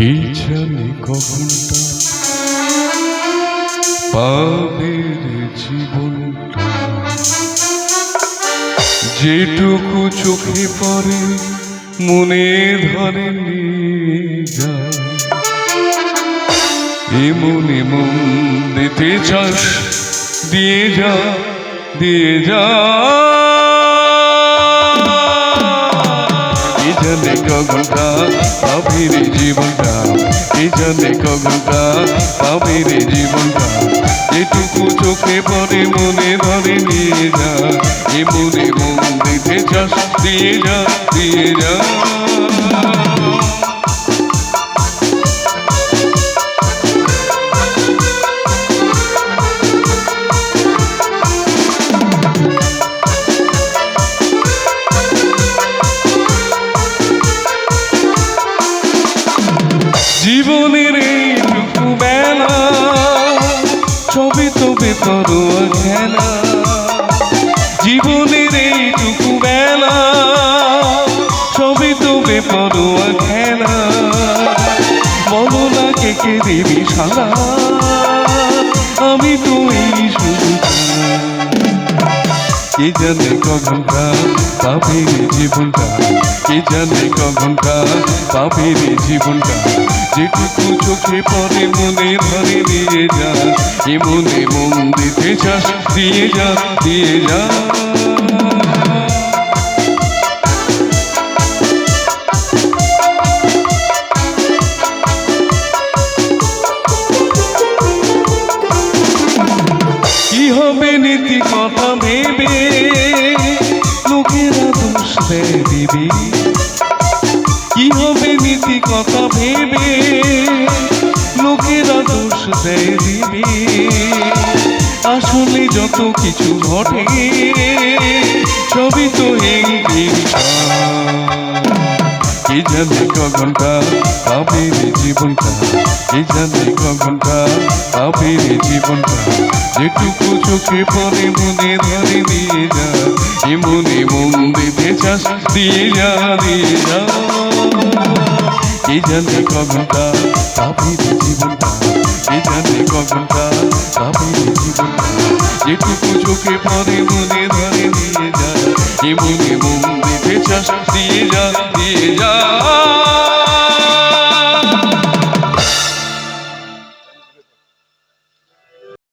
কে জানে কখনটা পাবে রে জীবনটা? যেটুকু চোখে পড়ে, মনে ধরে নিয়ে যায়। এমন এমন দিতে চাস, দিয়ে যা দিয়ে যা। জানে কখনটা পাবে রে জীবনটা এ জানে কখনটা পাবে রে জীবনটা। এটুকু চোখে পরে মনে ধরে নিয়ে যা, এ মনে মন দিতে চাষ দিয়ে যা দিয়ে যা। তো খেলা, জীবনের এইটুকু বেলা, সবই তো বেপরোয়া খেলা। বলো না কে কে দেবী সারা কে জানে কখনটা পাবে রে জীবনটা। কে জানে কখনটা পাবে রে জীবনটা। যেটুকু চোখে পরে মনে ধরে দিয়ে যা। এ মনে মন দিতে চাস, দিয়ে যা দিয়ে যা। হবে নীতি কথা ভেবে, লোকেরা দোষ দেয় দিবি। কি হবে নীতি কথা ভেবে, লোকেরা দোষ দেয় দিবি। আসলে যত কিছু ঘটে, সবই তো হিংসা কে জানে কখনটা? পাবে রে জীবনটা। কে জানে কখনটা? পাবে রে জীবনটা। যেটুকু চোখে পরে মনে ধরে দিয়ে যা। এ মনে দিতে চাস দিয়ে যা দিয়ে যা। কে জানে কখনটা? পাবে রে জীবনটা। কে জানে কখনটা? পাবে রে জীবনটা। যেটুকু চোখে পরে মনে ধরে দিয়ে যা। এ মনে দিয়ে যা দিয়ে যা